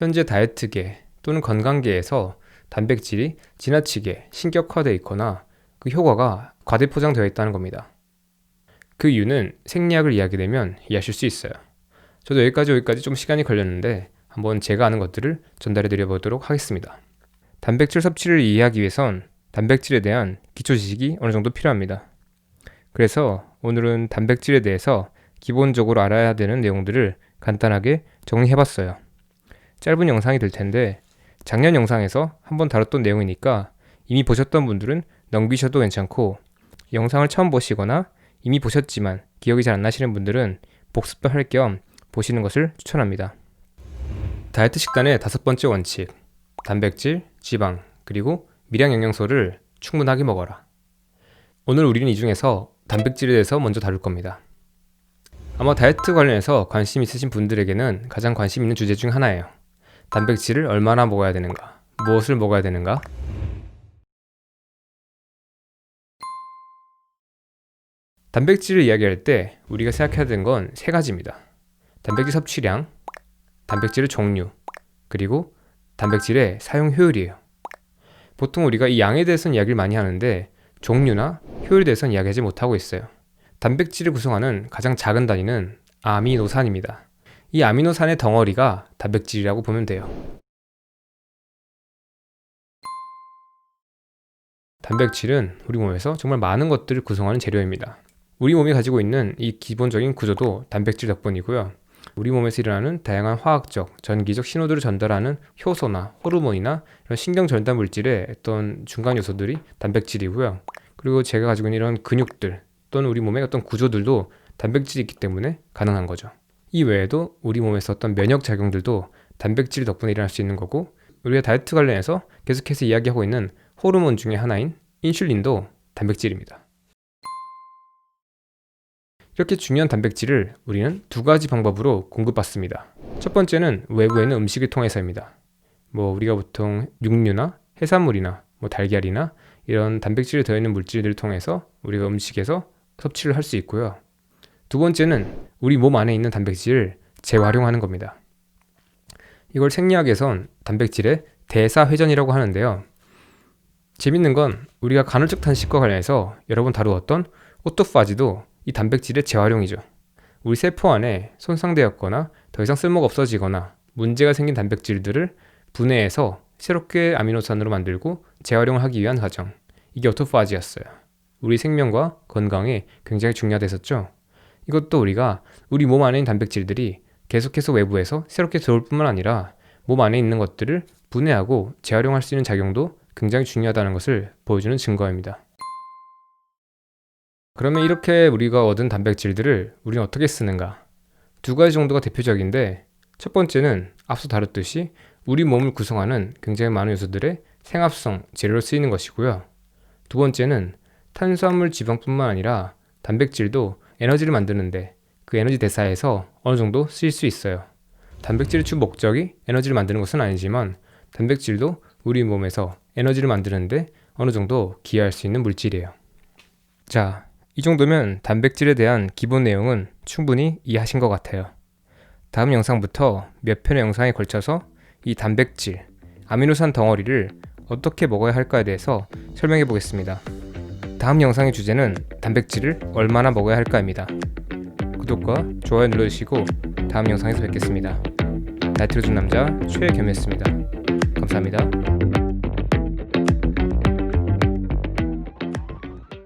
현재 다이어트계 또는 건강계에서 단백질이 지나치게 신격화되어 있거나 그 효과가 과대포장되어 있다는 겁니다. 그 이유는 생리학을 이야기되면 이해하실 수 있어요. 저도 여기까지 여기까지 좀 시간이 걸렸는데 한번 제가 아는 것들을 전달해 드려 보도록 하겠습니다. 단백질 섭취를 이해하기 위해선 단백질에 대한 기초 지식이 어느 정도 필요합니다. 그래서 오늘은 단백질에 대해서 기본적으로 알아야 되는 내용들을 간단하게 정리해 봤어요. 짧은 영상이 될 텐데 작년 영상에서 한번 다뤘던 내용이니까 이미 보셨던 분들은 넘기셔도 괜찮고 영상을 처음 보시거나 이미 보셨지만 기억이 잘 안 나시는 분들은 복습할 겸 보시는 것을 추천합니다. 다이어트 식단의 다섯 번째 원칙. 단백질, 지방, 그리고 미량 영양소를 충분하게 먹어라. 오늘 우리는 이 중에서 단백질에 대해서 먼저 다룰 겁니다. 아마 다이어트 관련해서 관심 있으신 분들에게는 가장 관심 있는 주제 중 하나예요. 단백질을 얼마나 먹어야 되는가? 무엇을 먹어야 되는가? 단백질을 이야기할 때 우리가 생각해야 되는 건 세 가지입니다. 단백질 섭취량, 단백질의 종류, 그리고 단백질의 사용 효율이에요. 보통 우리가 이 양에 대해서는 이야기를 많이 하는데 종류나 효율에 대해서는 이야기하지 못하고 있어요. 단백질을 구성하는 가장 작은 단위는 아미노산입니다. 이 아미노산의 덩어리가 단백질이라고 보면 돼요. 단백질은 우리 몸에서 정말 많은 것들을 구성하는 재료입니다. 우리 몸이 가지고 있는 이 기본적인 구조도 단백질 덕분이고요. 우리 몸에서 일어나는 다양한 화학적, 전기적 신호들을 전달하는 효소나 호르몬이나 이런 신경 전달 물질의 어떤 중간 요소들이 단백질이고요. 그리고 제가 가지고 있는 이런 근육들 또는 우리 몸의 어떤 구조들도 단백질이 있기 때문에 가능한 거죠. 이 외에도 우리 몸에서 어떤 면역 작용들도 단백질 덕분에 일어날 수 있는 거고 우리가 다이어트 관련해서 계속해서 이야기하고 있는 호르몬 중의 하나인 인슐린도 단백질입니다. 이렇게 중요한 단백질을 우리는 두 가지 방법으로 공급받습니다. 첫 번째는 외부에 있는 음식을 통해서입니다. 뭐 우리가 보통 육류나 해산물이나 뭐 달걀이나 이런 단백질이 들어있는 물질들을 통해서 우리가 음식에서 섭취를 할 수 있고요. 두 번째는 우리 몸 안에 있는 단백질을 재활용하는 겁니다. 이걸 생리학에선 단백질의 대사회전이라고 하는데요. 재밌는 건 우리가 간헐적 단식과 관련해서 여러 번 다루었던 오토파지도 이 단백질의 재활용이죠. 우리 세포 안에 손상되었거나 더 이상 쓸모가 없어지거나 문제가 생긴 단백질들을 분해해서 새롭게 아미노산으로 만들고 재활용을 하기 위한 과정. 이게 오토파지였어요. 우리 생명과 건강에 굉장히 중요하댔었죠. 이것도 우리가 우리 몸 안에 있는 단백질들이 계속해서 외부에서 새롭게 들어올 뿐만 아니라 몸 안에 있는 것들을 분해하고 재활용할 수 있는 작용도 굉장히 중요하다는 것을 보여주는 증거입니다. 그러면 이렇게 우리가 얻은 단백질들을 우리는 어떻게 쓰는가? 두 가지 정도가 대표적인데 첫 번째는 앞서 다뤘듯이 우리 몸을 구성하는 굉장히 많은 요소들의 생합성 재료로 쓰이는 것이고요. 두 번째는 탄수화물 지방뿐만 아니라 단백질도 에너지를 만드는데 그 에너지 대사에서 어느 정도 쓰일 수 있어요. 단백질의 주 목적이 에너지를 만드는 것은 아니지만 단백질도 우리 몸에서 에너지를 만드는데 어느 정도 기여할 수 있는 물질이에요. 자, 이 정도면 단백질에 대한 기본 내용은 충분히 이해하신 것 같아요. 다음 영상부터 몇 편의 영상에 걸쳐서 이 단백질, 아미노산 덩어리를 어떻게 먹어야 할까에 대해서 설명해 보겠습니다. 다음 영상의 주제는 단백질을 얼마나 먹어야 할까입니다. 구독과 좋아요 눌러주시고 다음 영상에서 뵙겠습니다. 나이트로준 남자 최겸이었습니다. 감사합니다.